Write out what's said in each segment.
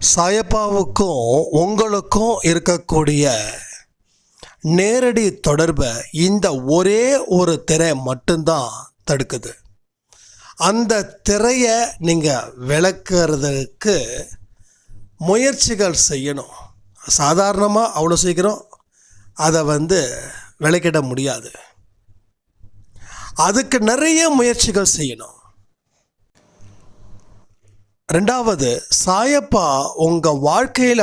சாயப்பாவுக்கும் உங்களுக்கும் இருக்கக்கூடிய நேரடி தொடர்பை இந்த ஒரே ஒரு திரை மட்டும்தான் தடுக்குது. அந்த திரையை நீங்கள் விளக்குறதுக்கு முயற்சிகள் செய்யணும். சாதாரணமாக அவ்வளோ சீக்கிரம் அதை வந்து விளக்கிட முடியாது. அதுக்கு நிறைய முயற்சிகள் செய்யணும். ரெண்டாவது சாயப்பா உங்கள் வாழ்க்கையில்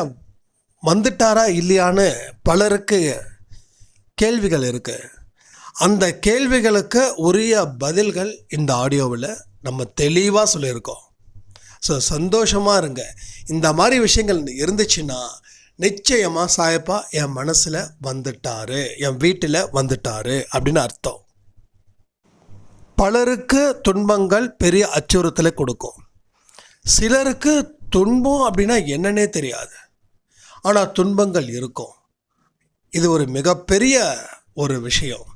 வந்துட்டாரா இல்லையான்னு பலருக்கு கேள்விகள் இருக்குது அந்த கேள்விகளுக்கு உரிய பதில்கள் இந்த ஆடியோவில் நம்ம தெளிவாக சொல்லியிருக்கோம். ஸோ சந்தோஷமாக இருங்க. இந்த மாதிரி விஷயங்கள் இருந்துச்சுன்னா நிச்சயமாக சாயப்பா என் மனசில் வந்துட்டாரு என் வீட்டில் வந்துட்டாரு அப்படின்னு அர்த்தம். பலருக்கு துன்பங்கள் பெரிய அச்சுறுத்தலை கொடுக்கும். சிலருக்கு துன்பம் அப்படின்னா என்னன்னே தெரியாது. ஆனால் துன்பங்கள் இருக்கும். இது ஒரு மிகப்பெரிய ஒரு விஷயம்.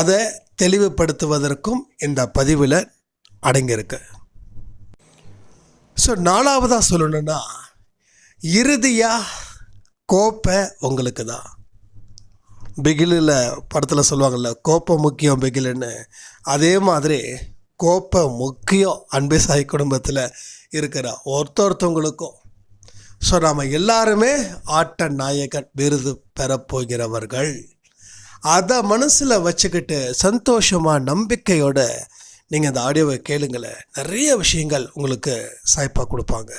அதை தெளிவுபடுத்துவதற்கும் இந்த பதிவில் அடங்கியிருக்கு. ஸோ நாலாவதாக சொல்லணுன்னா இறுதியாக கோப்பை உங்களுக்கு தான் பிகிலில் படத்தில் சொல்லுவாங்கள்ல கோப்பை முக்கியம் பிகிலுன்னு. அதே மாதிரி கோப்பை முக்கியம் அன்பே சாய் குடும்பத்தில் இருக்கிற ஒருத்தொருத்தவங்களுக்கும். ஸோ நாம் எல்லாருமே ஆட்ட நாயகன் விருது பெறப்போகிறவர்கள் அதை மனசில் வச்சுக்கிட்டு சந்தோஷமாக நம்பிக்கையோட நீங்கள் இந்த ஆடியோவை கேளுங்களேன் நிறைய விஷயங்கள் உங்களுக்கு சாய்ப்பாக கொடுப்பாங்க.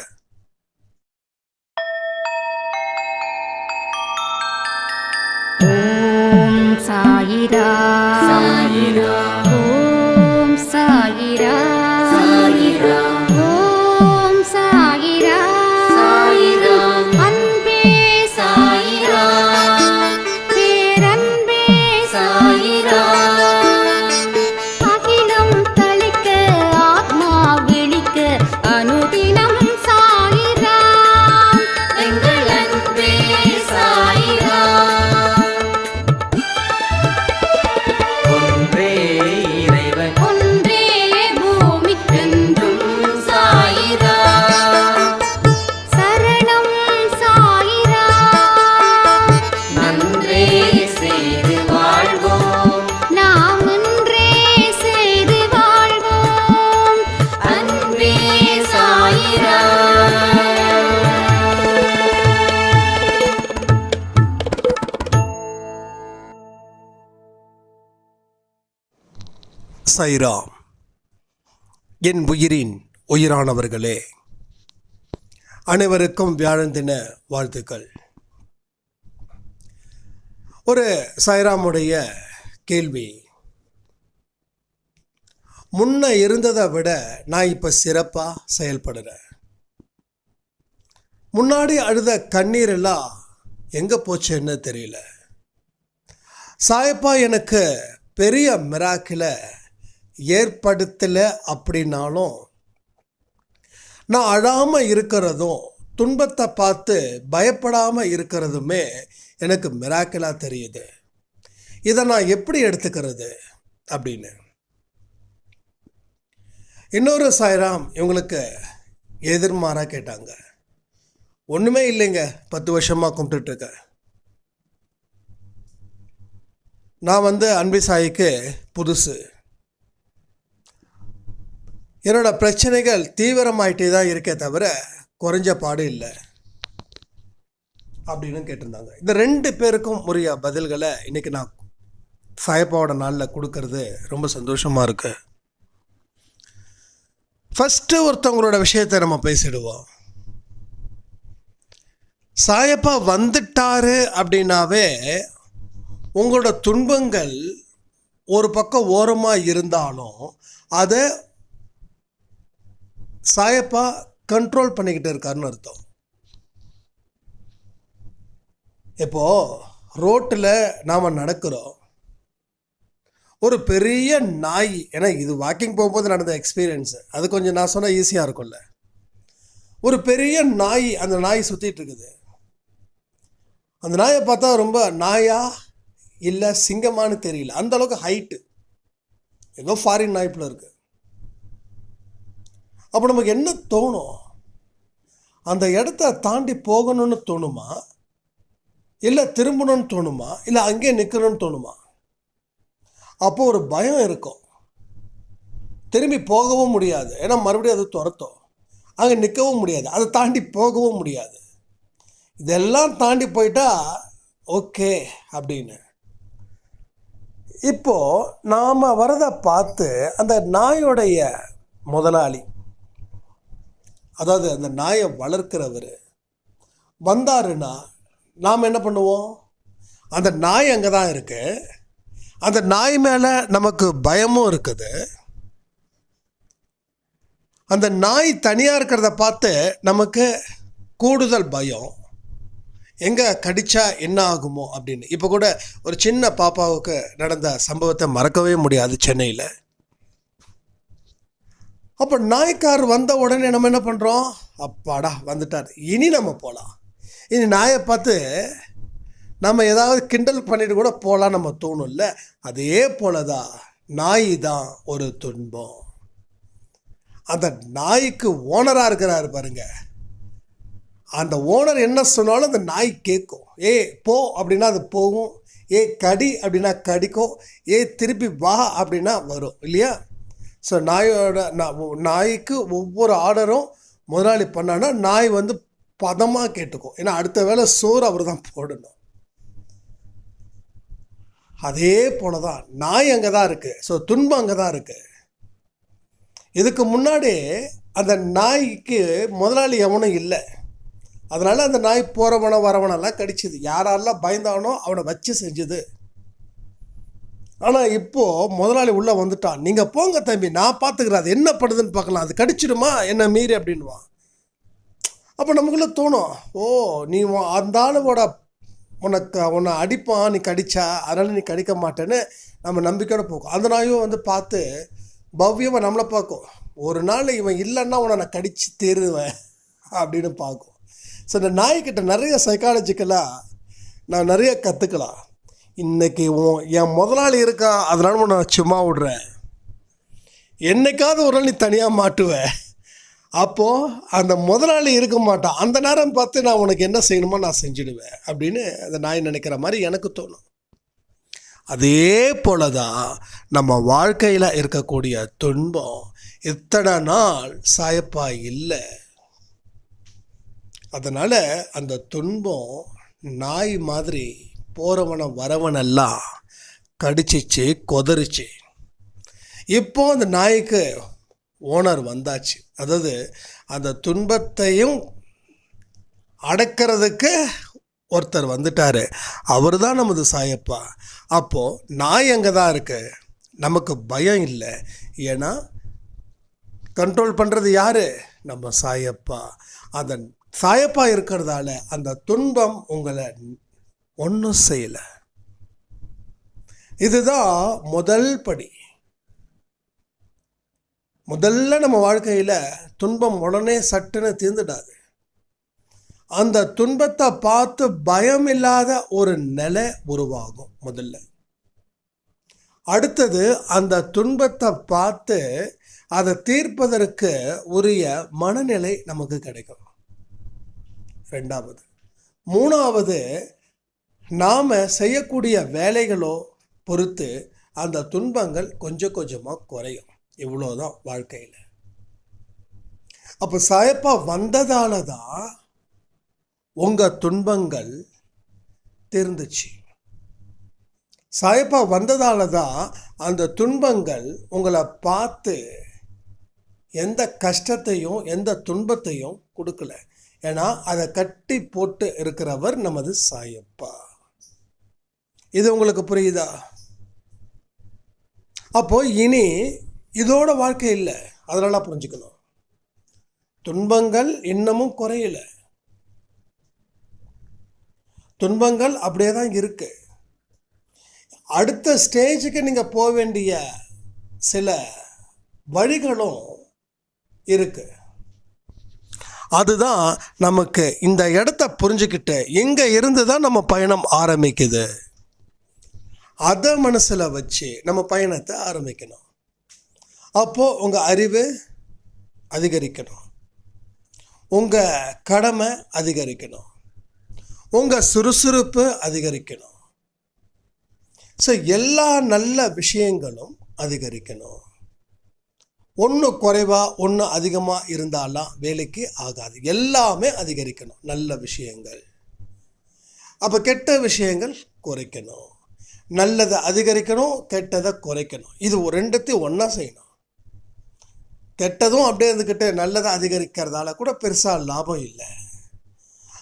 ஓம் சாயிரா சாயிரா சைராம் என் உயிரின் உயிரானவர்களே அனைவருக்கும் வியாழன் தின வாழ்த்துக்கள். ஒரு சைராமுடைய கேள்வி முன்ன இருந்ததை விட நான் இப்போ சிறப்பாக செயல்படுறேன். முன்னாடி அழுத கண்ணீர் எல்லாம் எங்கே போச்சுன்னு தெரியல. சாயப்பா எனக்கு பெரிய மிராக்கில் ஏற்படுத்தலை அப்படின்னாலும் நான் அழாமல் இருக்கிறதும் துன்பத்தை பார்த்து பயப்படாமல் இருக்கிறதுமே எனக்கு மிராக்கலாக தெரியுது. இதை நான் எப்படி எடுத்துக்கிறது அப்படின்னு. இன்னொரு சாய்ராம் இவங்களுக்கு எதிர்மாறாக கேட்டாங்க. ஒன்றுமே இல்லைங்க பத்து வருஷமாக கும்பிட்டுட்ருக்கேன் நான் வந்து அன்பி சாய்க்கு புதுசு. என்னோட பிரச்சனைகள் தீவிரமாயிட்டே தான் இருக்கே தவிர குறைஞ்ச பாடு இல்லை. அப்படின்னு கேட்டிருந்தாங்க. இந்த ரெண்டு பேருக்கும் உரிய பதில்களை இன்னைக்கு நான் சாயப்பாவோட நாளில் கொடுக்கறது ரொம்ப சந்தோஷமாக இருக்கு. ஃபஸ்ட்டு ஒருத்தவங்களோட விஷயத்தை நம்ம பேசிடுவோம். சாயப்பா வந்துட்டாரு அப்படின்னாவே உங்களோட துன்பங்கள் ஒரு பக்கம் ஓரமாக இருந்தாலும் அதை சாயப்பா கண்ட்ரோல் பண்ணிக்கிட்டு இருக்காருன்னு அர்த்தம். இப்போ ரோட்டில் நாம் நடக்கிறோம். ஒரு பெரிய நாய் ஏன்னா இது வாக்கிங் போகும்போது நடந்த எக்ஸ்பீரியன்ஸு அது கொஞ்சம் நான் சொன்னால் ஈஸியாக இருக்கும்ல. ஒரு பெரிய நாய் அந்த நாய் சுற்றிட்டு இருக்குது. அந்த நாயை பார்த்தா ரொம்ப நாயா இல்லை சிங்கமான்னு தெரியல. அந்த அளவுக்கு ஹைட்டு ஏதோ ஃபாரின் நாய்ப்பில் இருக்குது அப்போ நமக்கு என்ன தோணும்? அந்த இடத்த தாண்டி போகணும்னு தோணுமா? இல்லை திரும்பணும்னு தோணுமா? இல்லை அங்கேயே நிற்கணும்னு தோணுமா? அப்போ ஒரு பயம் இருக்கும். திரும்பி போகவும் முடியாது. ஏன்னா மறுபடியும் அது துரத்தும். அங்கே நிற்கவும் முடியாது. அதை தாண்டி போகவும் முடியாது. இதெல்லாம் தாண்டி போயிட்டா ஓகே அப்படின்னு. இப்போது நாம் வரதை பார்த்து அந்த நாயோடைய முதலாளி அதாவது அந்த நாயை வளர்க்கிறவர் வந்தாருன்னா நாம் என்ன பண்ணுவோம்? அந்த நாய் அங்கே தான் இருக்கு. அந்த நாய் மேலே நமக்கு பயமும் இருக்குது. அந்த நாய் தனியாக இருக்கிறத பார்த்து நமக்கு கூடுதல் பயம். எங்கே கடிச்சா என்ன ஆகுமோ அப்படின்னு. இப்போ கூட ஒரு சின்ன பாப்பாவுக்கு நடந்த சம்பவத்தை மறக்கவே முடியாது சென்னையில். அப்போ நாய்க்கார் வந்த உடனே நம்ம என்ன பண்ணுறோம் அப்பாடா வந்துட்டார். இனி நம்ம போகலாம் இனி நாயை பார்த்து நம்ம ஏதாவது கிண்டல் பண்ணிட்டு கூட போகலாம் நம்ம தோணும்ல. அதே போல தான் நாய் தான் ஒரு துன்பம். அந்த நாய்க்கு ஓனராக இருக்கிறாரு பாருங்க. அந்த ஓனர் என்ன சொன்னாலும் அந்த நாய் கேட்கும். ஏ போ அப்படின்னா அது போகும். ஏ கடி அப்படின்னா கடிக்கும். ஏ திருப்பி வா அப்படின்னா வரும். இல்லையா? ஸோ நாயோட நாய்க்கு ஒவ்வொரு ஆர்டரும் முதலாளி பண்ணான்னா நாய் வந்து பதமாக கேட்டுக்கும். ஏன்னா அடுத்த வேளை சோறு அவர் தான் போடணும். அதே போல தான் நாய் அங்கே தான் இருக்குது ஸோ துன்பம் அங்கே தான் இருக்குது இதுக்கு முன்னாடி அந்த நாய்க்கு முதலாளி எவனும் இல்லை. அதனால அந்த நாய் போகிறவனை வரவனெல்லாம் கடிச்சிது. யாரெல்லாம் பயந்தானோ அவனை வச்சு செஞ்சுது. ஆனால் இப்போது முதலாளி உள்ளே வந்துட்டான். நீங்கள் போங்க தம்பி நான் பார்த்துக்கிறேன் அது என்ன பண்ணுதுன்னு பார்க்கலாம். அது கடிச்சிடுமா? என்ன மீறி அப்படின்வான் அப்போ நமக்குள்ளே தோணும் ஓ நீ அந்த ஆளுவோட உனக்கு உன்னை அடிப்பான் நீ கடிச்சா அதனால் நீ கடிக்க மாட்டேன்னு நம்ம நம்பிக்கையோடு போகும். அந்த நாயும் வந்து பார்த்து பவ்யமாக நம்மளை பார்க்கும். ஒரு நாள் இவன் இல்லைன்னா உன்னை நான் கடிச்சு தேருவேன் அப்படின்னு பார்க்கும். ஸோ இந்த நாய்க்கிட்ட நிறைய சைக்காலஜிக்கலாக நான் நிறைய கற்றுக்கலாம் இன்னைக்கு என் முதலாளி இருக்கான் அதனால நான் சும்மா விடுறேன். என்னைக்காவது ஒரு நாள் நீ தனியாக மாட்டுவ. அப்போது அந்த முதலாளி இருக்க மாட்டான். அந்த நேரம் பார்த்து நான் உனக்கு என்ன செய்யணுமோ நான் செஞ்சுடுவேன் அப்படின்னு அந்த நாய் நினைக்கிற மாதிரி எனக்கு தோணும். அதே போல தான் நம்ம வாழ்க்கையில் இருக்கக்கூடிய துன்பம் இத்தனை நாள் சாயப்பா இல்லை. அதனால் அந்த துன்பம் நாய் மாதிரி போகிறவனை வரவனெல்லாம் கடிச்சிச்சு கொதறிச்சு. இப்போ அந்த நாய்க்கு ஓனர் வந்தாச்சு. அதாவது அந்த துன்பத்தையும் அடக்கிறதுக்கு ஒருத்தர் வந்துட்டார். அவர் தான் நமது சாயப்பா. அப்போது நாய் அங்கே தான் இருக்குது நமக்கு பயம் இல்லை. ஏன்னா கண்ட்ரோல் பண்ணுறது யார்? நம்ம சாயப்பா. அந்த சாயப்பா இருக்கிறதால அந்த துன்பம் உங்களை ஒன்றும் செய்யலை. இதுதான் முதல் படி. முதல்ல நம்ம வாழ்க்கையில் துன்பம் உடனே சட்டுன்னு தீர்ந்துடாது. அந்த துன்பத்தை பார்த்து பயம் இல்லாத ஒரு நிலை உருவாகும் முதல்ல. அடுத்தது அந்த துன்பத்தை பார்த்து அதை தீர்ப்பதற்கு உரிய மனநிலை நமக்கு கிடைக்கும். ரெண்டாவது. மூணாவது நாம் செய்யக்கூடிய வேலைகளோ பொறுத்து அந்த துன்பங்கள் கொஞ்சம் கொஞ்சமாக குறையும். இவ்வளோதான் வாழ்க்கையில். அப்போ சாயப்பா வந்ததால தான் உங்கள் துன்பங்கள் தெரிந்துச்சு. சாயப்பா வந்ததால தான் அந்த துன்பங்கள் உங்களை பார்த்து எந்த கஷ்டத்தையும் எந்த துன்பத்தையும் கொடுக்கல. ஏன்னா அதை கட்டி போட்டு இருக்கிறவர் நமது சாயப்பா. இது உங்களுக்கு புரியுதா? அப்போது இனி இதோட வாழ்க்கை இல்லை. அதனால புரிஞ்சுக்கணும். துன்பங்கள் இன்னமும் குறையல. துன்பங்கள் அப்படியே தான் இருக்கு. அடுத்த ஸ்டேஜுக்கு நீங்கள் போக வேண்டிய சில வழிகளும் இருக்கு. அதுதான் நமக்கு இந்த இடத்த புரிஞ்சுக்கிட்டு எங்கே இருந்து தான் நம்ம பயணம் ஆரம்பிக்குது. அதை மனசில் வச்சு நம்ம பயணத்தை ஆரம்பிக்கணும். அப்போது உங்கள் அறிவு அதிகரிக்கணும். உங்கள் கடமை அதிகரிக்கணும். உங்கள் சுறுசுறுப்பு அதிகரிக்கணும். ஸோ எல்லா நல்ல விஷயங்களும் அதிகரிக்கணும். ஒன்று குறைவாக ஒன்று அதிகமாக இருந்தாலாம் வேலைக்கு ஆகாது. எல்லாமே அதிகரிக்கணும். நல்ல விஷயங்கள். அப்போ கெட்ட விஷயங்கள் குறைக்கணும். நல்லதை அதிகரிக்கணும் கெட்டதை குறைக்கணும். இது ஒரு ரெண்டுத்தையும் ஒன்றா செய்யணும். கெட்டதும் அப்படியே இருந்துக்கிட்டு நல்லதை அதிகரிக்கிறதால கூட பெருசாக லாபம் இல்லை.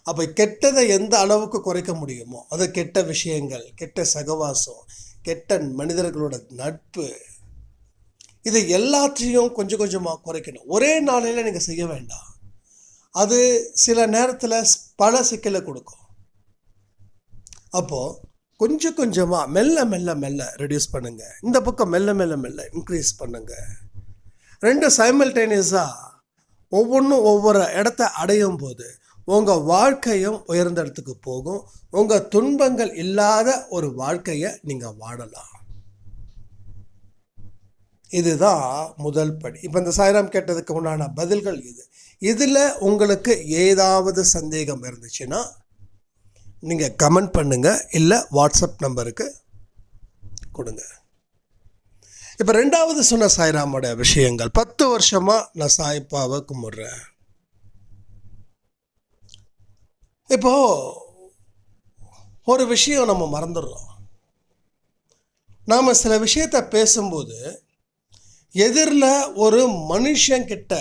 அப்போ கெட்டதை எந்த அளவுக்கு குறைக்க முடியுமோ அது கெட்ட விஷயங்கள் கெட்ட சகவாசம் கெட்ட மனிதர்களோட நட்பு இது எல்லாத்தையும் கொஞ்சம் கொஞ்சமாக குறைக்கணும். ஒரே நாளையில் நீங்கள் செய்ய வேண்டாம். அது சில நேரத்தில் பல சிக்கலை கொடுக்கும். அப்போது கொஞ்சம் கொஞ்சமாக மெல்ல மெல்ல மெல்ல ரெடியூஸ் பண்ணுங்கள் இந்த பக்கம் மெல்ல மெல்ல மெல்ல இன்க்ரீஸ் பண்ணுங்கள் ரெண்டு சைமல்டேனியஸாக ஒவ்வொன்றும் ஒவ்வொரு இடத்த அடையும் போது உங்கள் வாழ்க்கையும் உயர்ந்த இடத்துக்கு போகும். உங்கள் துன்பங்கள் இல்லாத ஒரு வாழ்க்கையை நீங்கள் வாழலாம். இதுதான் முதல் படி. இப்போ இந்த சாய்ராம் கேட்டதுக்கு உண்டான பதில்கள் இது. இதில் உங்களுக்கு ஏதாவது சந்தேகம் இருந்துச்சுன்னா நீங்கள் கமெண்ட் பண்ணுங்கள் இல்லை வாட்ஸ்அப் நம்பருக்கு கொடுங்க. இப்போ ரெண்டாவது சொன்ன சாய்ராமோட விஷயங்கள். பத்து வருஷமாக நான் சாய்ப்பாவை கும்பிட்றேன். இப்போ ஒரு விஷயம் நம்ம மறந்துடுறோம். நாம் சில விஷயத்த பேசும்போது எதிரில் ஒரு மனுஷங்கிட்ட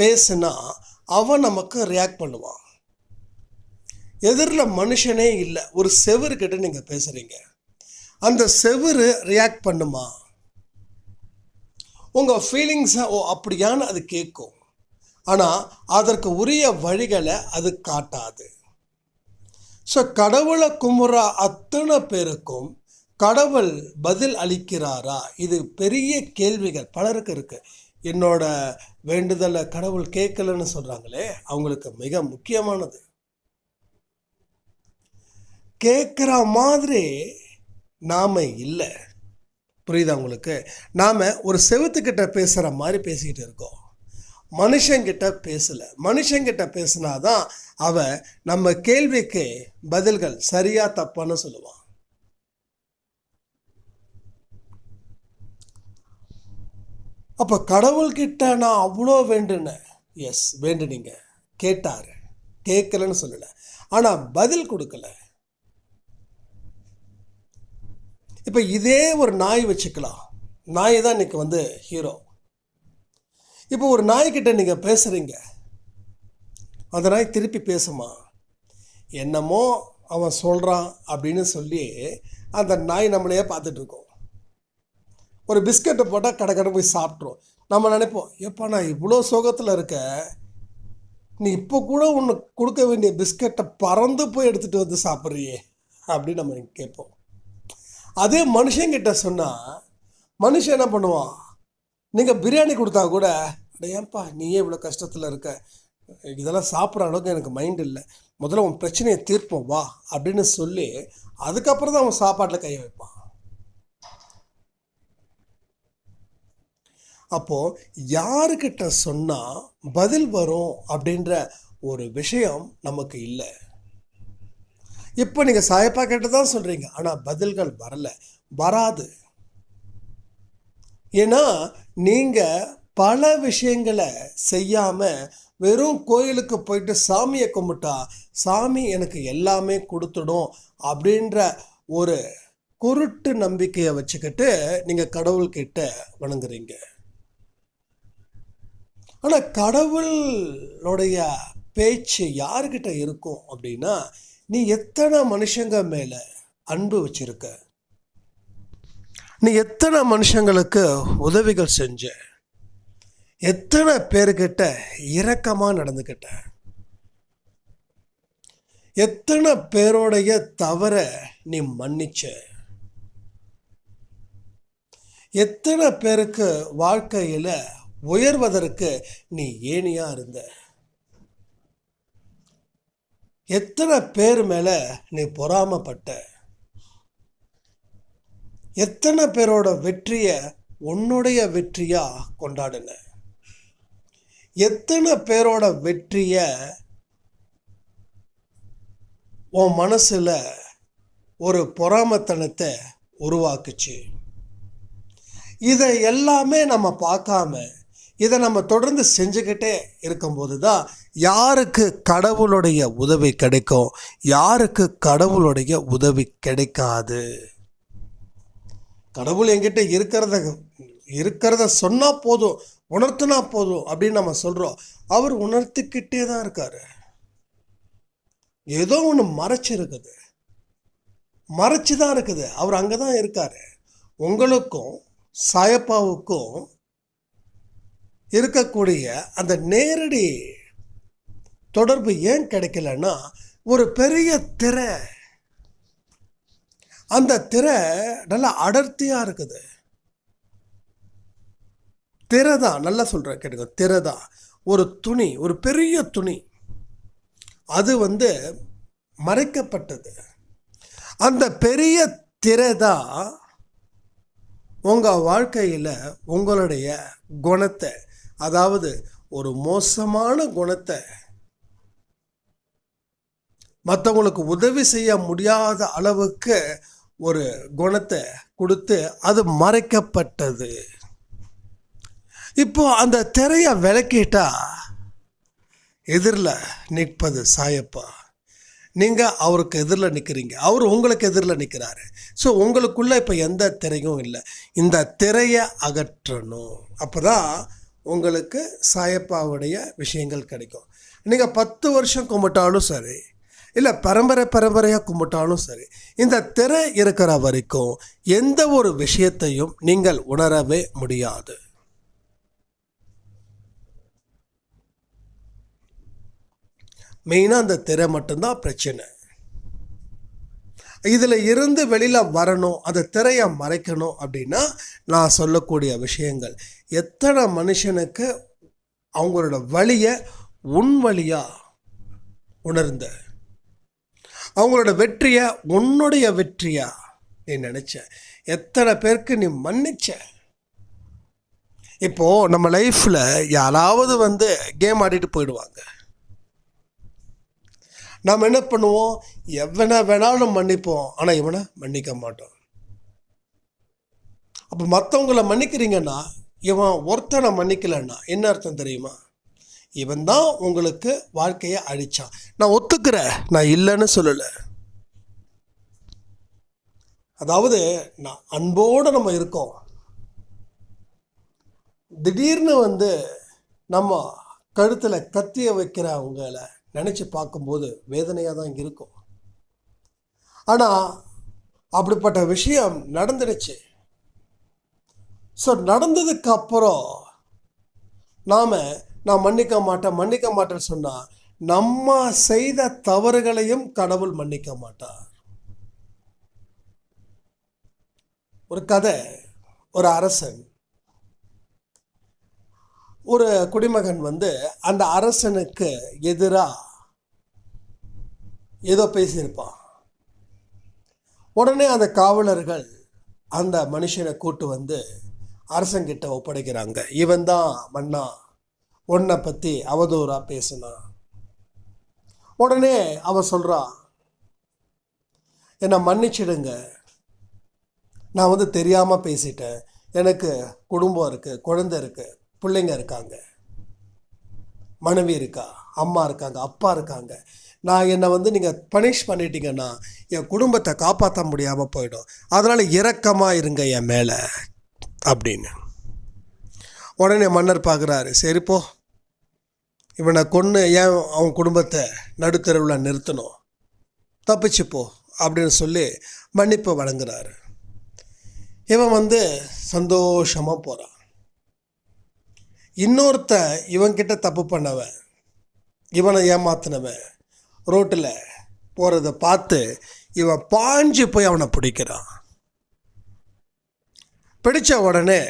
பேசுனா அவன் நமக்கு ரியாக்ட் பண்ணுவான். எதிரில் மனுஷனே இல்லை. ஒரு செவருக்கிட்ட நீங்கள் பேசுகிறீங்க அந்த செவுரு ரியாக்ட் பண்ணுமா? உங்கள் ஃபீலிங்ஸை ஓ அப்படியான்னு அது கேட்கும் ஆனால் அதற்கு உரிய வழிகளை அது காட்டாது. ஸோ கடவுளை கும்புற அத்தனை பேருக்கும் கடவுள் பதில் அளிக்கிறாரா? இது பெரிய கேள்விகள். பலருக்கு இருக்குது என்னோட வேண்டுதலை கடவுள் கேட்கலன்னு சொல்கிறாங்களே அவங்களுக்கு மிக முக்கியமானது. கேட்குற மாதிரி நாம் இல்லை. புரியுதா உங்களுக்கு? நாம் ஒரு செவத்துக்கிட்ட பேசுகிற மாதிரி பேசிக்கிட்டு இருக்கோம். மனுஷங்கிட்ட பேசலை. மனுஷங்கிட்ட பேசினாதான் அவன் நம்ம கேள்விக்கு பதில்கள் சரியா தப்பான்னு சொல்லுவான். அப்போ கடவுள்கிட்ட நான் அவ்வளோ வேண்டுனேன். எஸ் வேண்டுனீங்க. கேட்டார். கேட்கலன்னு சொல்லலை. ஆனால் பதில் கொடுக்கல. இப்போ இதே ஒரு நாய் வச்சுக்கலாம். நாய் தான் இன்னைக்கு வந்து ஹீரோ இப்போ ஒரு நாய்கிட்ட நீங்கள் பேசுகிறீங்க அந்த நாய் திருப்பி பேசுமா? என்னமோ அவன் சொல்கிறான் அப்படின்னு சொல்லி அந்த நாய் நம்மளையே பார்த்துட்டு இருக்கோம். ஒரு பிஸ்கட்டை போட்டால் கடை கடை போய் சாப்பிட்ருவோம் நம்ம நினைப்போம் எப்போ நான் இவ்வளோ சோகத்தில் இருக்க. நீ இப்போ கூட ஒன்று கொடுக்க வேண்டிய பிஸ்கட்டை பறந்து போய் எடுத்துகிட்டு வந்து சாப்பிட்றியே. அப்படின்னு நம்ம கேட்போம். அதே மனுஷங்கிட்ட சொன்னால் மனுஷன் என்ன பண்ணுவான்? நீங்கள் பிரியாணி கொடுத்தா கூட அட ஏன்பா நீயே இவ்வளோ கஷ்டத்தில் இருக்க? இதெல்லாம் சாப்பிட்ற அளவுக்கு எனக்கு மைண்ட் இல்லை. முதல்ல உன் பிரச்சனையை தீர்ப்போம் வா அப்படின்னு சொல்லி அதுக்கப்புறம் தான் அவன் சாப்பாட்டில் கையை வைப்பான். அப்போது யாருக்கிட்ட சொன்னால் பதில் வரும் அப்படின்ற ஒரு விஷயம் நமக்கு இல்லை. இப்போ நீங்கள் சாயப்பா கேட்டு தான் சொல்கிறீங்க ஆனால் பதில்கள் வரல. வராது. ஏன்னா நீங்கள் பல விஷயங்களை செய்யாமல் வெறும் கோயிலுக்கு போயிட்டு சாமியை கும்பிட்டா சாமி எனக்கு எல்லாமே கொடுத்துடும் அப்படின்ற ஒரு குருட்டு நம்பிக்கையை வச்சுக்கிட்டு நீங்கள் கடவுள்கிட்ட வணங்குறீங்க. ஆனால் கடவுளுடைய பேச்சு யாருக்கிட்ட இருக்கும் அப்படின்னா நீ எத்தனை மனுஷங்க மேலே அன்பு வச்சிருக்க? நீ எத்தனை மனுஷங்களுக்கு உதவிகள் செஞ்ச? எத்தனை பேர்கிட்ட இரக்கமாக நடந்துக்கிட்ட? எத்தனை பேரோடைய தவற நீ மன்னிச்ச? எத்தனை பேருக்கு வாழ்க்கையில் உயர்வதற்கு நீ ஏனியா இருந்த? எத்தனை பேர் மேலே நீ பொறாமப்பட்ட? எத்தனை பேரோட வெற்றியை உன்னுடைய வெற்றியாக கொண்டாடின? எத்தனை பேரோட வெற்றியை உன் மனசில் ஒரு பொறாமத்தனத்தை உருவாக்குச்சு? இதை எல்லாமே நம்ம பார்க்காம இதை நம்ம தொடர்ந்து செஞ்சுக்கிட்டே இருக்கும்போது தான் யாருக்கு கடவுளுடைய உதவி கிடைக்கும்? யாருக்கு கடவுளுடைய உதவி கிடைக்காது? கடவுள் என்கிட்ட இருக்கிறத இருக்கிறத சொன்னால் போதும் உணர்த்தினா போதும் அப்படின்னு நம்ம சொல்கிறோம் அவர் உணர்த்திக்கிட்டே தான் இருக்கார். ஏதோ ஒன்று மறைச்சிருக்குது. மறைச்சு தான் இருக்குது. அவர் அங்கே தான் இருக்கார். உங்களுக்கும் சாயப்பாவுக்கும் இருக்கக்கூடிய அந்த நேரடி தொடர்பு ஏன் கிடைக்கலன்னா ஒரு பெரிய திரை அந்த திரை நல்லா அடர்த்தியாக இருக்குது. திரை தான் நல்லா சொல்கிறேன் கேட்டுக்கோ. திரை தான். ஒரு துணி ஒரு பெரிய துணி. அது வந்து மறைக்கப்பட்டது. அந்த பெரிய திரை தான் உங்கள் வாழ்க்கையில் உங்களுடைய குணத்தை அதாவது ஒரு மோசமான குணத்தை மற்றவங்களுக்கு உதவி செய்ய முடியாத அளவுக்கு ஒரு குணத்தை கொடுத்து அது மறைக்கப்பட்டது. இப்போ அந்த திரையை விளக்கிட்டா எதிரில் நிற்பது சாயப்பா. நீங்கள் அவருக்கு எதிரில் நிற்கிறீங்க அவர் உங்களுக்கு எதிரில் நிற்கிறாரு ஸோ உங்களுக்குள்ளே இப்போ எந்த திரையும் இல்லை. இந்த திரையை அகற்றணும். அப்போ தான் உங்களுக்கு சாயப்பாவுடைய விஷயங்கள் கிடைக்கும். நீங்கள் பத்து வருஷம் கும்பிட்டாலும் சரி இல்லை பரம்பரை பரம்பரையாக கும்பிட்டாலும் சரி இந்த திரை இருக்கிற வரைக்கும் எந்த ஒரு விஷயத்தையும் நீங்கள் உணரவே முடியாது. மெயினாக அந்த திரை மட்டும்தான் பிரச்சனை. இதில் இருந்து வெளியில் வரணும் அந்த திரையை மறைக்கணும் அப்படின்னா நான் சொல்லக்கூடிய விஷயங்கள் எத்தனை மனுஷனுக்கு அவங்களோட வழியை உன் வழியாக உணர்ந்தேன் அவங்களோட வெற்றியை? உன்னுடைய வெற்றியா? நீ நினச்ச. எத்தனை பேருக்கு நீ மன்னிச்ச? இப்போது நம்ம லைஃப்பில் யாராவது வந்து கேம் ஆடிட்டு போயிடுவாங்க. நாம் என்ன பண்ணுவோம்? எவனை வேணாலும் மன்னிப்போம். ஆனால் இவனை மன்னிக்க மாட்டோம். அப்போ மற்றவங்கள மன்னிக்கிறீங்கன்னா இவன் ஒருத்தனை மன்னிக்கலைன்னா என்ன அர்த்தம் தெரியுமா? இவன் தான் உங்களுக்கு வாழ்க்கையை அழிச்சான். நான் ஒத்துக்கிறேன். நான் இல்லைன்னு சொல்லலை. அதாவது நான் அன்போடு நம்ம இருக்கோம். திடீர்னு வந்து நம்ம கழுத்தில் கத்திய வைக்கிறவங்கள நினச்சி பார்க்கும்போது வேதனையாக தான் இருக்கும். ஆனால் அப்படிப்பட்ட விஷயம் நடந்துடுச்சு. ஸோ நடந்ததுக்கு அப்புறம் நாம் நான் மன்னிக்க மாட்டேன் மன்னிக்க மாட்டேன்னு சொன்னால் நம்ம செய்த தவறுகளையும் கடவுள் மன்னிக்க மாட்டார். ஒரு கதை ஒரு அரசன் ஒரு குடிமகன் வந்து அந்த அரசனுக்கு எதிராக ஏதோ பேசியிருப்பான். உடனே அந்த காவலர்கள் அந்த மனுஷனை கூட்டு வந்து அரசங்கிட்ட ஒப்படைக்கிறாங்க. இவன் தான் மன்னா. உன்னை பற்றி அவதூறாக பேசினான் உடனே அவன் சொல்கிறான் என்னை மன்னிச்சிடுங்க. நான் வந்து தெரியாமல் பேசிட்டேன். எனக்கு குடும்பம் இருக்குது குழந்தை இருக்குது பிள்ளைங்க இருக்காங்க. மனைவி இருக்கா அம்மா இருக்காங்க அப்பா இருக்காங்க. நான் என்னை வந்து நீங்கள் பனிஷ் பண்ணிட்டீங்கன்னா என் குடும்பத்தை காப்பாற்ற முடியாமல் போயிடும். அதனால் இரக்கமாக இருங்க என் மேலே. அப்படின்னு. உடனே மன்னர் பார்க்குறாரு சரிப்போ இவனை கொன்று ஏன் அவன் குடும்பத்தை நடுத்தருவில் நிறுத்தணும்? தப்பிச்சுப்போ அப்படின்னு சொல்லி மன்னிப்பு வழங்குறாரு. இவன் வந்து சந்தோஷமாக போகிறான் இன்னொருத்த இவன்கிட்ட தப்பு பண்ணவன் இவனை ஏமாத்தினவன் ரோட்டில் போகிறத பார்த்து இவன் பாஞ்சு போய் அவனை பிடிக்கிறான். பிடித்த உடனே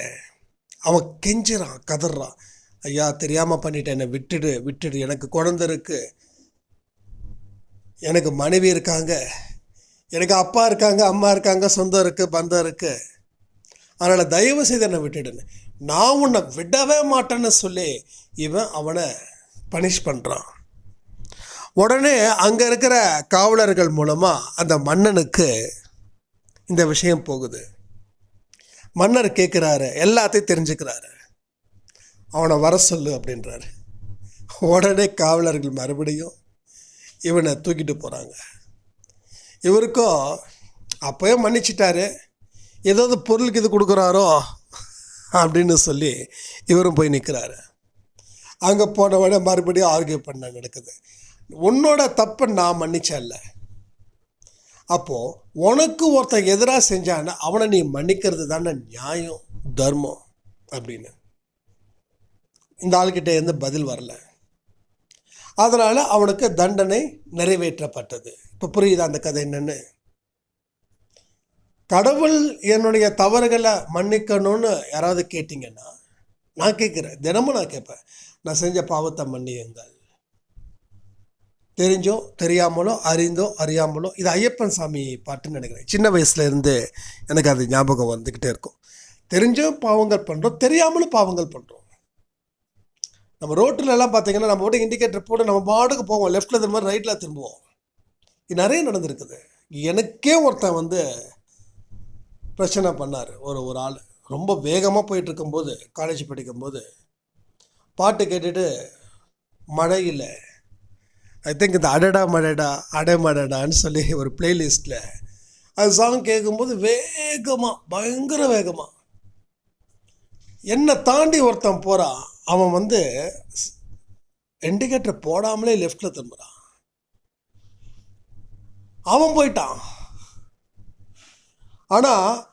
அவன் கெஞ்சிறான் கதறான். ஐயா தெரியாமல் பண்ணிட்டேன் என்னை விட்டுடு விட்டுடு. எனக்கு குழந்த இருக்கு. எனக்கு மனைவி இருக்காங்க. எனக்கு அப்பா இருக்காங்க அம்மா இருக்காங்க சொந்தம் இருக்குது பந்தம் இருக்குது அதனால் தயவு செய்து என்னை விட்டுடுன்னு. நான் உன்னை விடவே மாட்டேன்னு சொல்லி இவன் அவனை பனிஷ் பண்ணுறான் உடனே அங்கே இருக்கிற காவலர்கள் மூலமாக அந்த மன்னனுக்கு இந்த விஷயம் போகுது. மன்னர் கேட்குறாரு எல்லாத்தையும் தெரிஞ்சுக்கிறாரு. அவனை வர சொல்லு அப்படின்றாரு. உடனே காவலர்கள் மறுபடியும் இவனை தூக்கிட்டு போகிறாங்க இவருக்கும் அப்போயே மன்னிச்சிட்டாரு. ஏதாவது பொருளுக்கு இது கொடுக்குறாரோ அப்படின்னு சொல்லி இவரும் போய் நிற்கிறாரு அங்கே போன உடனே மறுபடியும் ஆர்கியூ பண்ண நடக்குது. உன்னோட தப்பை நான் மன்னிச்சேன்ல. அப்போது உனக்கு ஒருத்தன் எதிராக செஞ்சான்னா அவனை நீ மன்னிக்கிறது தானே நியாயம் தர்மம் அப்படின்னு. இந்த ஆள்கிட்ட இருந்து பதில் வரல. அதனால் அவனுக்கு தண்டனை நிறைவேற்றப்பட்டது. இப்போ புரியுதா அந்த கதை என்னென்னு? கடவுள் என்னுடைய தவறுகளை மன்னிக்கணும்னு யாராவது கேட்டிங்கன்னா நான் கேட்குறேன். தினமும் நான் கேட்பேன். நான் செஞ்ச பாவத்தை மன்னியுங்கள். தெரிஞ்சோ தெரியாமலோ அறிந்தோ அறியாமலோ இது ஐயப்பன் சாமி பாட்டுன்னு நினைக்கிறேன். சின்ன வயசுல இருந்து எனக்கு அது ஞாபகம் வந்துக்கிட்டே இருக்கும். தெரிஞ்சும் பாவங்கள் பண்ணுறோம் தெரியாமலும் பாவங்கள் பண்ணுறோம் நம்ம ரோட்டிலலாம் பார்த்தீங்கன்னா நம்ம போட்டு இண்டிகேட்டர் போட்டு நம்ம பாட்டுக்கு போவோம். லெஃப்ட்டில் திரும்ப ரைட்டில் திரும்புவோம். இது நிறைய நடந்திருக்குது. எனக்கே ஒருத்தன் வந்து பிரச்சனை பண்ணார். ஒரு ஒரு ஆள். ரொம்ப வேகமாக போயிட்டு இருக்கும்போது காலேஜ் படிக்கும்போது பாட்டு கேட்டுட்டு மழையில் ஐ திங்க் இந்த அடடா மடடா அடை மடடான்னு சொல்லி ஒரு பிளேலிஸ்ட்டில் அந்த சாங் கேட்கும்போது வேகமாக பயங்கர வேகமாக என்னை தாண்டி ஒருத்தன் போகிறான் அவன் வந்து இண்டிகேட்டர் போடாமலே லெஃப்டில் திரும்புகிறான் அவன் போயிட்டான். ஆனால்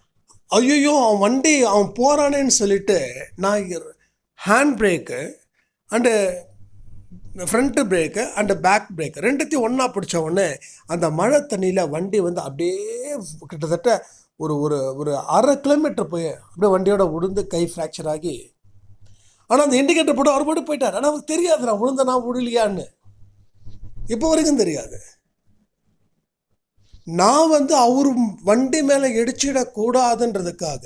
ஐயோ அவன் வண்டி அவன் போகிறானேன்னு சொல்லிட்டு நான் hand brake and front brake and back brake ரெண்டுத்தையும் ஒன்றா பிடிச்ச உடனே அந்த மழை தண்ணியில் வண்டி வந்து அப்படியே கிட்டத்தட்ட ஒரு ஒரு ஒரு அரை கிலோமீட்டர் போய் அப்படியே வண்டியோட உழுந்து கை ஃப்ராக்சர் ஆகி ஆனால் அந்த இண்டிகேட்டர் போட்டு அவர் போட்டு போயிட்டார். ஆனால் அவருக்கு தெரியாது நான் விழுந்தனா விழலையான்னு இப்போ வரைக்கும் தெரியாது. நான் வந்து அவர் வண்டி மேலே இடிச்சிடக்கூடாதுன்றதுக்காக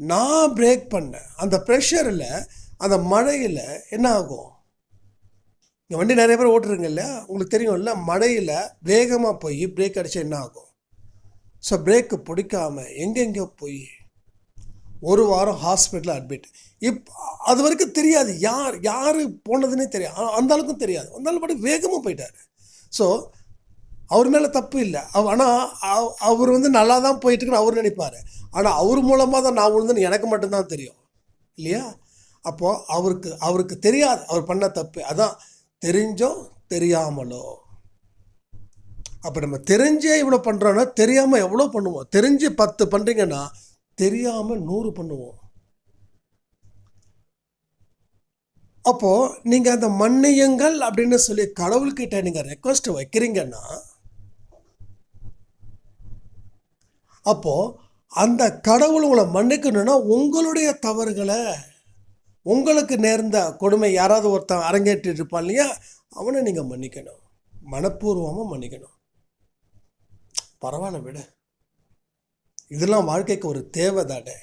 நான் பிரேக் பண்ணேன். அந்த ப்ரெஷரில் அந்த மழையில் என்ன ஆகும்? இங்கே வண்டி நிறைய பேர் ஓட்டுறீங்கல்ல உங்களுக்கு தெரியும்ல மழையில் வேகமாக போய் பிரேக் அடித்தா என்ன ஆகும்? ஸோ பிரேக்கு பிடிக்காமல் எங்கெங்கே போய் ஒரு வாரம் ஹாஸ்பிட்டலில் அட்மிட் இப் அது வரைக்கும் தெரியாது யார் யார் போனதுன்னே தெரியாது. அந்த அளவுக்கும் தெரியாது. அந்த அளவு பாட்டு வேகமாக போயிட்டார். ஸோ அவர் மேலே தப்பு இல்லை. ஆனால் அவர் வந்து நல்லா தான் போயிட்டுருக்குன்னு அவர் நினைப்பார். ஆனால் அவர் மூலமாக தான் நான் உழுதுன்னு எனக்கு மட்டும்தான் தெரியும். இல்லையா? அப்போது அவருக்கு அவருக்கு தெரியாது. அவர் பண்ண தப்பு. அதான் தெரிஞ்சோ தெரியாமலோ. அப்போ நம்ம தெரிஞ்சே இவ்வளோ பண்ணுறோன்னா தெரியாமல் எவ்வளோ பண்ணுவோம்? தெரிஞ்சு பத்து பண்ணுறீங்கன்னா தெரியாமல் நூறு பண்ணுவோம். அப்போது நீங்கள் அந்த மன்னியுங்கள் அப்படின்னு சொல்லி கடவுள்கிட்ட நீங்கள் ரெக்வஸ்ட் வைக்கிறீங்கன்னா அப்போது அந்த கடவுள் உங்களை மன்னிக்கணும்னா உங்களுடைய தவறுகளை உங்களுக்கு நேர்ந்த கொடுமை யாராவது ஒருத்தன் அரங்கேற்றி இருப்பான் இல்லையா? அவனை நீங்கள் மன்னிக்கணும். மனப்பூர்வமாக மன்னிக்கணும். பரவாயில்ல விட. இதெல்லாம் வாழ்க்கைக்கு ஒரு தேவை தானே.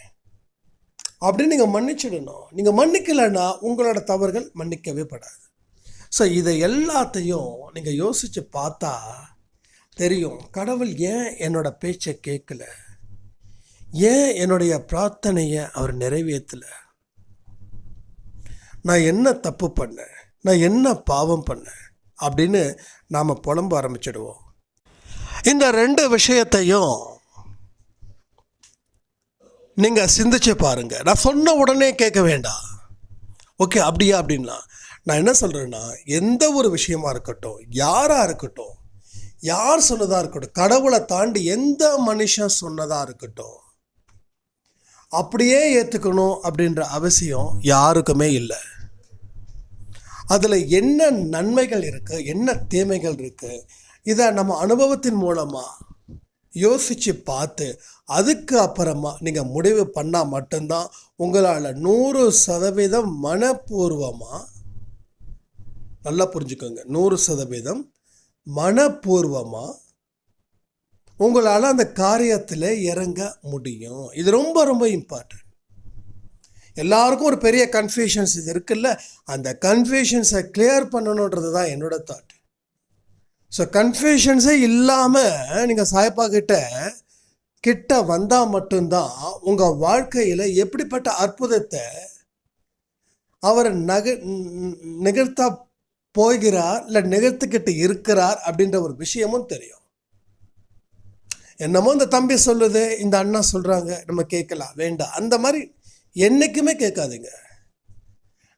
அப்படின்னு நீங்கள் மன்னிச்சிடணும். நீங்கள் மன்னிக்கலைன்னா உங்களோட தவறுகள் மன்னிக்கவே படாது. ஸோ இதை எல்லாத்தையும் நீங்கள் யோசித்து பார்த்தா தெரியும். கடவுள் ஏன் என்னோட பேச்சை கேட்கல? ஏன் என்னுடைய பிரார்த்தனையை அவர் நிறைவேற்றலை? நான் என்ன தப்பு பண்ணேன்? நான் என்ன பாவம் பண்ணேன்? அப்படின்னு நாம் புலம்ப ஆரம்பிச்சிடுவோம். இந்த ரெண்டு விஷயத்தையும் நீங்கள் சிந்திச்சு பாருங்கள் நான் சொன்ன உடனே கேட்க வேண்டாம். ஓகே அப்படியா அப்படின்னா. நான் என்ன சொல்கிறேன்னா எந்த ஒரு விஷயமா இருக்கட்டும் யாராக இருக்கட்டும் யார் சொன்னதாக இருக்கட்டும் கடவுளை தாண்டி எந்த மனுஷன் சொன்னதாக இருக்கட்டும் அப்படியே ஏற்றுக்கணும் அப்படின்ற அவசியம் யாருக்குமே இல்லை. அதில் என்ன நன்மைகள் இருக்குது என்ன தீமைகள் இருக்குது இதை நம்ம அனுபவத்தின் மூலமாக யோசித்து பார்த்து அதுக்கு அப்புறமா நீங்கள் முடிவு பண்ணால் மட்டும்தான் உங்களால் நூறு சதவீதம் மனப்பூர்வமாக நல்லா புரிஞ்சுக்கோங்க நூறு சதவீதம் மனப்பூர்வமாக உங்களால் அந்த காரியத்தில் இறங்க முடியும். இது ரொம்ப ரொம்ப இம்பார்ட்டன்ட் எல்லாருக்கும் ஒரு பெரிய கன்ஃபியூஷன்ஸ் இது இருக்குல்ல? அந்த கன்ஃபியூஷன்ஸை கிளியர் பண்ணணுன்றது தான் என்னோட தாட் ஸோ கன்ஃபியூஷன்ஸே இல்லாமல் நீங்கள் சாய்ப்பா கிட்ட கிட்ட வந்தால் மட்டும்தான் உங்கள் வாழ்க்கையில் எப்படிப்பட்ட அற்புதத்தை அவர் நக நிகழ்த்தா போகிறார் இல்லை நிகழ்த்துக்கிட்டு இருக்கிறார் அப்படின்ற ஒரு விஷயமும் தெரியும். என்னமோ இந்த தம்பி சொல்லுது இந்த அண்ணா சொல்கிறாங்க நம்ம கேட்கலாம் வேண்டாம். அந்த மாதிரி என்றைக்குமே கேட்காதுங்க.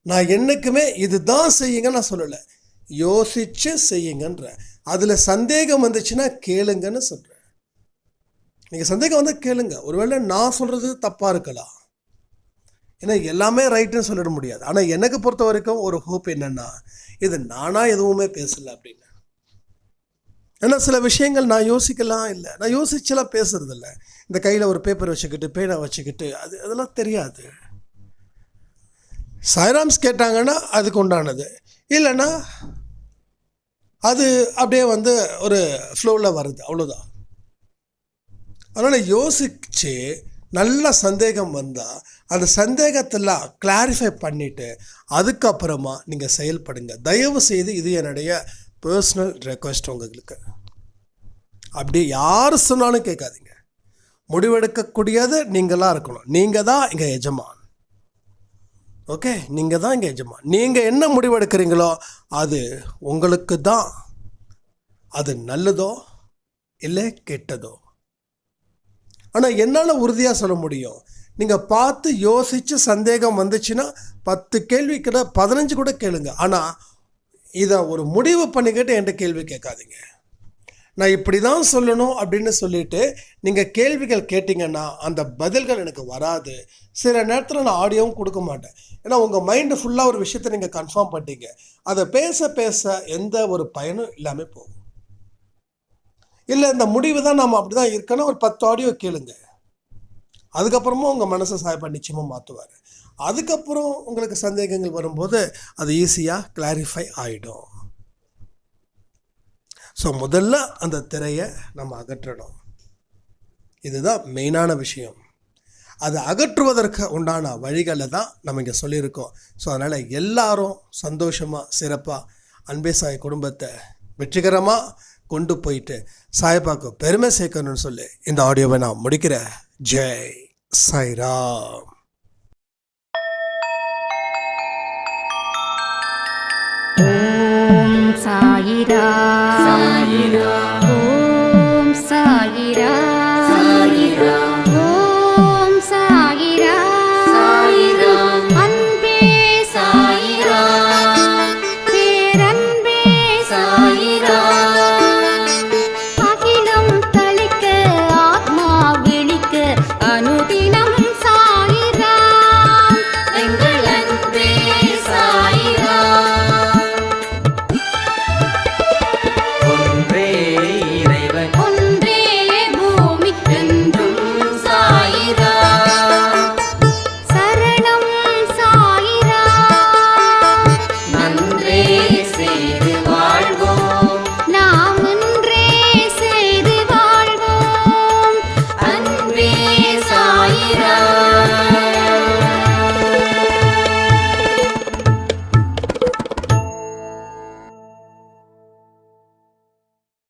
நான் என்றைக்குமே இதுதான் செய்யுங்க நான் சொல்லலை. யோசிச்சு செய்யுங்கன்ற அதில் சந்தேகம் வந்துச்சுன்னா கேளுங்கன்னு சொல்கிறேன் நீங்கள் சந்தேகம் வந்தால் கேளுங்க. ஒருவேளை நான் சொல்கிறது தப்பாக இருக்கலாம். ஏன்னா எல்லாமே ரைட்டுன்னு சொல்லிட முடியாது. ஆனால் எனக்கு பொறுத்த வரைக்கும் ஒரு ஹோப் என்னென்னா இது நானாக எதுவுமே பேசலை அப்படின்னு. ஏன்னா சில விஷயங்கள் நான் யோசிக்கலாம் இல்லை. நான் யோசிச்செல்லாம் பேசுறது இந்த கையில் ஒரு பேப்பர் வச்சுக்கிட்டு பேனை வச்சுக்கிட்டு அது அதெல்லாம் தெரியாது. சைராம்ஸ் கேட்டாங்கன்னா அதுக்கு உண்டானது. இல்லைன்னா அது அப்படியே வந்து ஒரு ஃப்ளோவில் வருது அவ்வளோதான் அதனால் யோசிச்சு நல்ல சந்தேகம் வந்தால் அந்த சந்தேகத்தெல்லாம் கிளாரிஃபை பண்ணிவிட்டு அதுக்கப்புறமா நீங்கள் செயல்படுங்க. தயவு செய்து இது என்னுடைய பர்சனல் ரெக்வஸ்ட் உங்களுக்கு. அப்படியே யார் சொன்னாலும் கேட்காதீங்க. முடிவெடுக்கக்கூடியது நீங்களாக இருக்கணும். நீங்கள் தான் இங்கே எஜமான். ஓகே? நீங்கள் தான் இங்கே எஜமான். நீங்கள் என்ன முடிவெடுக்கிறீங்களோ அது உங்களுக்கு தான். அது நல்லதோ இல்லை கெட்டதோ? ஆனால் என்னால் உறுதியாக சொல்ல முடியும். நீங்கள் பார்த்து யோசித்து சந்தேகம் வந்துச்சுன்னா பத்து கேள்வி கூட பதினஞ்சு கூட கேளுங்க. ஆனால் இதை ஒரு முடிவு பண்ணிக்கிட்டு என்கிட்ட கேள்வி கேட்காதீங்க. நான் இப்படி தான் சொல்லணும் அப்படின்னு சொல்லிட்டு நீங்கள் கேள்விகள் கேட்டிங்கன்னா அந்த பதில்கள் எனக்கு வராது. சில நேரத்தில் நான் ஆடியோவும் கொடுக்க மாட்டேன். ஏன்னா உங்கள் மைண்டு ஃபுல்லாக ஒரு விஷயத்தை நீங்கள் கன்ஃபார்ம் பண்ணிட்டீங்க. அதை பேச பேச எந்த ஒரு பயனும் இல்லாமல் போகும். இல்லை இந்த முடிவு தான் நம்ம அப்படி தான் இருக்கணும். ஒரு பத்து ஆடியோ கேளுங்க. அதுக்கப்புறமும் உங்கள் மனசை சாய்ப்பா நிச்சயமாக மாற்றுவார் அதுக்கப்புறம் உங்களுக்கு சந்தேகங்கள் வரும்போது அது ஈஸியாக கிளாரிஃபை ஆகிடும் ஸோ முதல்ல அந்த திரையை நம்ம அகற்றணும். இதுதான் மெயினான விஷயம். அதை அகற்றுவதற்கு உண்டான வழிகளை தான் நம்ம இங்கே சொல்லியிருக்கோம். ஸோ அதனால் எல்லாரும் சந்தோஷமாக சிறப்பாக அன்பே சாய் குடும்பத்தை வெற்றிகரமாக கொண்டு போயிட்டு சாய்பாக்கு பெருமை சேர்க்கணும்னு சொல்லி இந்த ஆடியோவை நான் முடிக்கிறேன். ஜெய் சாய்ராம். ஓம் சாயிரா சாயிரா